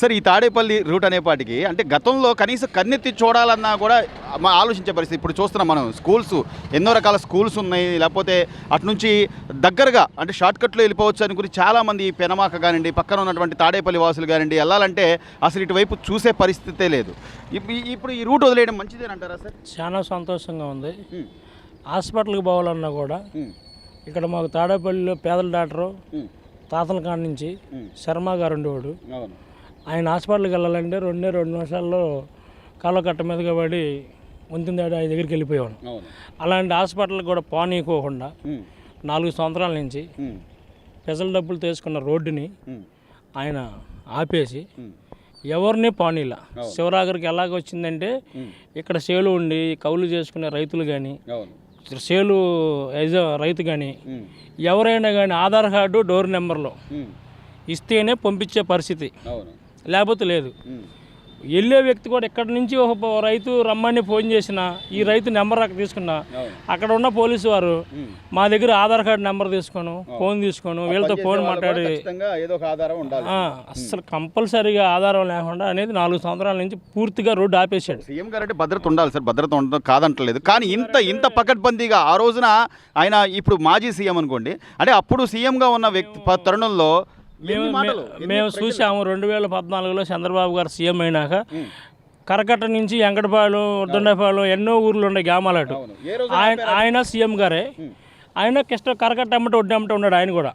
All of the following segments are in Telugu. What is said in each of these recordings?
సార్ ఈ తాడేపల్లి రూట్ అనేపాటికి అంటే గతంలో కనీసం కన్నెత్తి చూడాలన్నా కూడా మా ఆలోచించే పరిస్థితి. ఇప్పుడు చూస్తున్నాం మనం స్కూల్స్ ఎన్నో రకాల స్కూల్స్ ఉన్నాయి. లేకపోతే అటు నుంచి దగ్గరగా అంటే షార్ట్ కట్లో వెళ్ళిపోవచ్చు అని గురించి చాలామంది పెనమాక కానివ్వండి పక్కన ఉన్నటువంటి తాడేపల్లి వాసులు కానివ్వండి వెళ్ళాలంటే అసలు ఇటువైపు చూసే పరిస్థితే లేదు. ఇప్పుడు ఈ రూట్ వదిలేయడం మంచిదేనంటారా సార్? చాలా సంతోషంగా ఉంది. హాస్పిటల్కి పోవాలన్నా కూడా ఇక్కడ మాకు తాడేపల్లిలో పేదల డాక్టరు తాతల కాడ నుంచి. శర్మ గారు ఉండేవాడు. ఆయన హాస్పిటల్కి వెళ్ళాలంటే రెండే రెండు నిమిషాల్లో కాళ్ళ కట్ట మీదగా పడి ఉంటుందాడు ఆయన దగ్గరికి వెళ్ళిపోయాడు అవును. అలాంటి హాస్పిటల్కి కూడా పోనీయకోకుండా నాలుగు సంవత్సరాల నుంచి పెసల డబ్బులు తీసుకున్న రోడ్డుని ఆయన ఆపేసి ఎవరిని పానీలా? శివరాగరికి ఎలాగ వచ్చిందంటే ఉమ్. ఇక్కడ సేలు ఉండి కౌలు చేసుకునే రైతులు కానీ సేలు యజ రైతు కానీ ఎవరైనా కానీ ఆధార్ కార్డు డోర్ నెంబర్లో ఇస్తేనే పంపించే పరిస్థితి. లేకపోతే లేదు. వెళ్ళే వ్యక్తి కూడా ఇక్కడ నుంచి ఒక రైతు రమ్మని ఫోన్ చేసిన ఈ రైతు నెంబర్ అక్కడ తీసుకున్నా అక్కడ ఉన్న పోలీసు వారు. మా దగ్గర ఆధార్ కార్డు నెంబర్ తీసుకోను ఫోన్ తీసుకోను వీళ్ళతో ఫోన్ మాట్లాడి అస్సలు కంపల్సరీగా ఆధారం లేకుండా అనేది నాలుగు సంవత్సరాల నుంచి పూర్తిగా రోడ్డు ఆపేశాడు. సీఎం గారు అంటే భద్రత ఉండాలి సార్ భద్రత ఉండడం కాదంటలేదు. కానీ ఇంత ఇంత పకడ్బందీగా ఆ రోజున ఆయన ఇప్పుడు మాజీ సీఎం అనుకోండి అంటే అప్పుడు సీఎంగా ఉన్న వ్యక్తి తరుణంలో మేము ప్రజలు- చూసాము రెండు వేల పద్నాలుగులో చంద్రబాబు గారు సీఎం అయినాక కరకట్ట నుంచి ఎంగడపాలెం ఉద్దండపాలెం ఎన్నో ఊర్లు ఉన్నాయి అటు. ఆయన ఆయన సీఎం గారే. ఆయన కిష్ట కరకట్ట అమ్మట ఒడ్డమ్మట ఉన్నాడు ఆయన కూడా.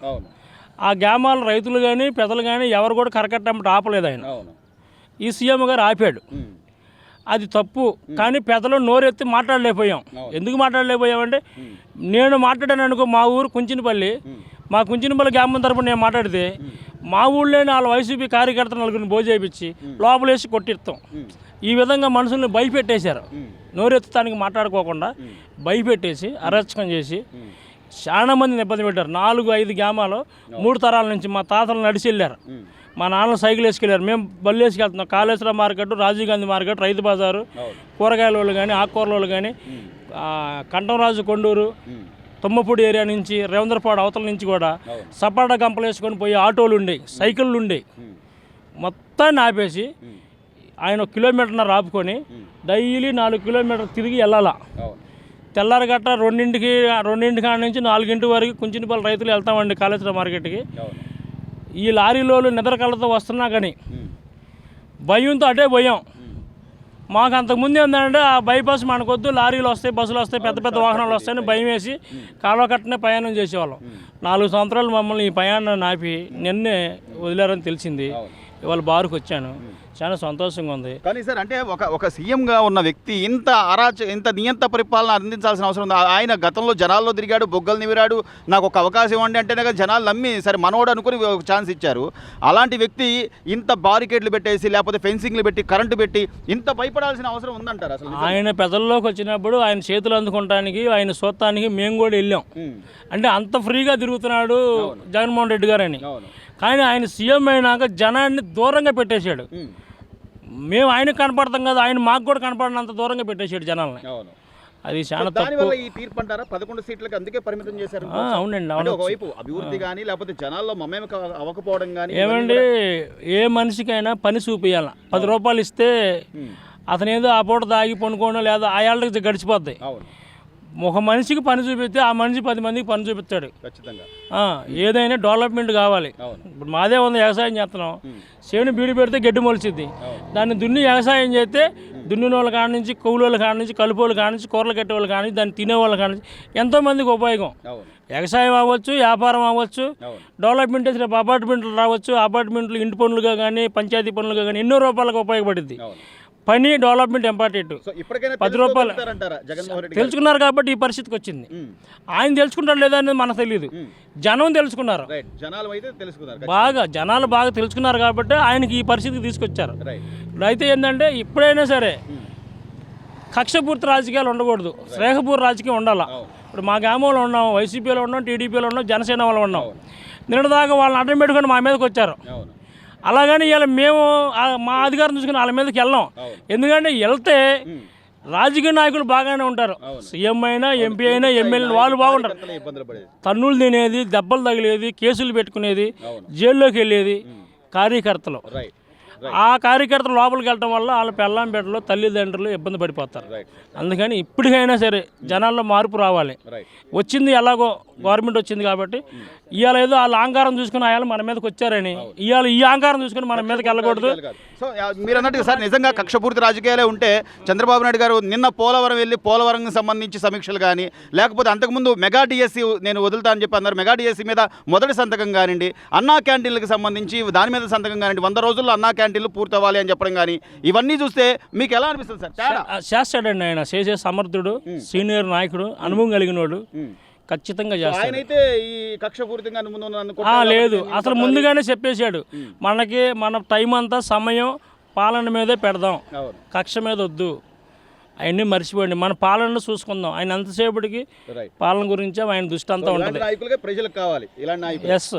ఆ గ్రామాల రైతులు కానీ పెద్దలు కానీ ఎవరు కూడా కరకట్ట అమ్మట ఆపలేదు ఆయన. ఈ సీఎం గారు ఆపాడు. అది తప్పు. కానీ పెద్దలు నోరెత్తి మాట్లాడలేకపోయాం. ఎందుకు మాట్లాడలేకపోయామంటే నేను మాట్లాడాను అనుకో మా ఊరు కుంచినపల్లి. మా కుంచినపల్లి గ్రామం తరపున నేను మాట్లాడితే మా ఊళ్ళోనే వాళ్ళ వైసీపీ కార్యకర్తలు నలుగురిని భోజేపించి లోపలేసి కొట్టిస్తాం. ఈ విధంగా మనుషుల్ని భయపెట్టేశారు. ఉమ్, నోరెత్తుతానికి మాట్లాడుకోకుండా భయపెట్టేసి అరచకం చేసి చాలా మందిని ఇబ్బంది పెట్టారు. నాలుగు ఐదు గ్రామాలు మూడు తరాల నుంచి మా తాతలు నడిచి వెళ్ళారు. మా నాన్న సైకిల్ వేసుకెళ్ళారు. మేము బళ్ళు వేసుకెళ్తున్నాం. కాళేశ్వరం మార్కెట్ రాజీవ్ గాంధీ మార్కెట్ రైతు బజారు కూరగాయల వాళ్ళు కానీ ఆకుకూరల వాళ్ళు కానీ కంఠంరాజు కొండూరు తుమ్మపూడి ఏరియా నుంచి రేవంద్రపాడు అవతల నుంచి కూడా సపాటా గంపలు వేసుకొని పోయి ఆటోలు ఉండేవి సైకిళ్ళు ఉండేవి ఉమ్, మొత్తాన్ని ఆపేసి ఆయన ఒక కిలోమీటర్నర ఆపుకొని డైలీ నాలుగు కిలోమీటర్ తిరిగి వెళ్ళాలా. అవును. తెల్లారగట్ట రెండింటికి రెండింటి కాడ నుంచి నాలుగింటి వరకు కుంచినపల్లి రైతులు వెళ్తామండి కాళేశ్వరం మార్కెట్కి. ఈ లారీలోలు నిద్ర కళ్ళతో వస్తున్నా కానీ భయంతో అటే భయం మాకు అంతకుముందు ఏంటంటే ఆ బైపాస్ మనకొద్దు లారీలు వస్తాయి బస్సులు వస్తాయి పెద్ద పెద్ద వాహనాలు వస్తాయని భయం వేసి కాలువ కట్టనే ప్రయాణం చేసేవాళ్ళం. నాలుగు సంవత్సరాలు మమ్మల్ని ఈ ప్రయాణాన్ని ఆపి నిన్నే వదిలేరని తెలిసింది. ఇవాళ బారుకు వచ్చాను. చాలా సంతోషంగా ఉంది. కానీ సార్ అంటే ఒక ఒక సీఎంగా ఉన్న వ్యక్తి ఇంత అరాచ ఇంత నియంత పరిపాలన అందించాల్సిన అవసరం ఉంది? ఆయన గతంలో జనాల్లో తిరిగాడు బొగ్గలు నివిరాడు. నాకు ఒక అవకాశం ఇవ్వండి అంటేనే కదా జనాలు నమ్మి సరే మనోడు అనుకుని ఒక ఛాన్స్ ఇచ్చారు. అలాంటి వ్యక్తి ఇంత బారికేడ్లు పెట్టేసి లేకపోతే ఫెన్సింగ్లు పెట్టి కరెంటు పెట్టి ఇంత భయపడాల్సిన అవసరం ఉందంటారు అసలు? ఆయన పెదల్లోకి వచ్చినప్పుడు ఆయన చేతులు అందుకుంటానికి ఆయన సొత్తానికి మేము కూడా వెళ్ళాం. అంటే అంత ఫ్రీగా తిరుగుతున్నాడు జగన్మోహన్ రెడ్డి గారు అని అవును. కానీ ఆయన సీఎం అయినాక జనాన్ని దూరంగా పెట్టేశాడు. మేము ఆయనకు కనపడతాం కదా ఆయన మాకు కూడా కనపడినంత దూరంగా పెట్టేశాడు జనాల్ని. అది చాలా తప్పు. దానివల్ల ఈ తీర్పు అంటారా? పదకొండు సీట్లకి అందుకే పరిమితం చేశారు. అవునండి అవును. ఒకవైపు అభివృద్ధి కానీ లేకపోతే జనాల్లో మమేమ అవ్వకపోవడం కానీ ఏమండి ఏ మనిషికైనా పని చూపియాల. పది రూపాయలు ఇస్తే అతను ఏదో ఆ పూట దాగి పనుకోవడం లేదా ఆ గడిచిపోద్ది. అవును. ఒక మనిషికి పని చూపిస్తే ఆ మనిషి పది మందికి పని చూపిస్తాడు. ఖచ్చితంగా. ఏదైనా డెవలప్మెంట్ కావాలి. ఇప్పుడు మాదే ఉంది వ్యవసాయం చేస్తున్నాం. చేను బీడి పెడితే గడ్డి మొలిచిద్ది. దాన్ని దున్ని వ్యవసాయం చేస్తే దున్నిన వాళ్ళ కాడ నుంచి కౌలు కాడ నుంచి కలుపు కాడ నుంచి కూరలు కట్టే వాళ్ళ కాడ నుంచి దాన్ని తినే వాళ్ళ కాడ నుంచి ఎంతోమందికి ఉపయోగం. వ్యవసాయం అవ్వచ్చు వ్యాపారం అవ్వచ్చు డెవలప్మెంట్ రేపు అపార్ట్మెంట్లు రావచ్చు అపార్ట్మెంట్లు ఇంటి పనులుగా కానీ పంచాయతీ పనులుగా కానీ ఎన్నో రూపాయలకు ఉపయోగపడుద్ది. అవును. పని డెవలప్మెంట్ ఇంపార్టెంట్. పది రూపాయలు. తెలుసుకున్నారు కాబట్టి ఈ పరిస్థితికి వచ్చింది. ఆయన తెలుసుకుంటారు లేదా అనేది మనకు తెలియదు జనం తెలుసుకున్నారు. బాగా జనాలు బాగా తెలుసుకున్నారు కాబట్టి ఆయనకి ఈ పరిస్థితికి తీసుకొచ్చారు. అయితే ఏంటంటే ఇప్పుడైనా సరే కక్షపూర్తి రాజకీయాలు ఉండకూడదు. స్నేహపూర్వ రాజకీయం ఉండాలా? ఇప్పుడు మా గ్రామంలో ఉన్నాం వైసీపీలో ఉన్నాం టీడీపీలో ఉన్నాం జనసేన వాళ్ళు ఉన్నాం. నిన్నదాకా వాళ్ళని అడ్డం పెట్టుకొని మా మీదకి వచ్చారు. అలాగని ఇలా మేము మా అధికారం చూసుకుని వాళ్ళ మీదకి వెళ్ళాం. ఎందుకంటే వెళ్తే రాజకీయ నాయకులు బాగానే ఉంటారు. సీఎం అయినా ఎంపీ అయినా ఎమ్మెల్యే వాళ్ళు బాగుంటారు. తన్నులు తినేది దెబ్బలు తగిలేది కేసులు పెట్టుకునేది జైల్లోకి వెళ్ళేది కార్యకర్తలు. రైట్ ఆ కార్యకర్తలు లోపలికి వెళ్ళటం వల్ల వాళ్ళ పెళ్ళాం బిడ్డలు తల్లిదండ్రులు ఇబ్బంది పడిపోతారు. అందుకని ఇప్పటికైనా సరే జనాల్లో మార్పు రావాలి. వచ్చింది ఎలాగో గవర్నమెంట్ వచ్చింది కాబట్టి ఇవాళ ఏదో వాళ్ళ అహంకారం చూసుకుని ఆయన మన మీదకి వచ్చారని ఇవాళ ఈ అహంకారం చూసుకుని మన మీదకి వెళ్ళకూడదు. సో మీరు అన్నట్టుగా సార్ నిజంగా కక్షపూర్తి రాజకీయాలే ఉంటే చంద్రబాబు నాయుడు గారు నిన్న పోలవరం వెళ్ళి పోలవరం సంబంధించి సమీక్షలు కానీ లేకపోతే అంతకుముందు మెగా డిఎస్సి నేను వదులుతా అని చెప్పి అన్నారు. మెగా డిఎస్సి మీద మొదటి సంతకం కానివ్వండి అన్నా క్యాంటీన్లకు సంబంధించి దాని మీద సంతకం కానివ్వండి వంద రోజుల్లో అన్నా క్యాంటీన్లు పూర్తి అవ్వాలి అని చెప్పడం కానీ ఇవన్నీ చూస్తే మీకు ఎలా అనిపిస్తుంది సార్? చేస్తాడండి ఆయన చేసే సమర్థుడు సీనియర్ నాయకుడు అనుభవం కలిగినోడు. ఖచ్చితంగా చేస్తాడు. అయితే ఈ కక్షపూరితంగా ముందు లేదు. అసలు ముందుగానే చెప్పేశాడు. మనకి మన టైం అంతా సమయం పాలన మీదే పెడదాం. కక్ష మీద వద్దు. అవన్నీ మర్చిపోండి. మన పాలనను చూసుకుందాం. ఆయన ఎంతసేపటికి పాలన గురించి ఆయన దృష్టి అంతా ఉంటుంది. ఎస్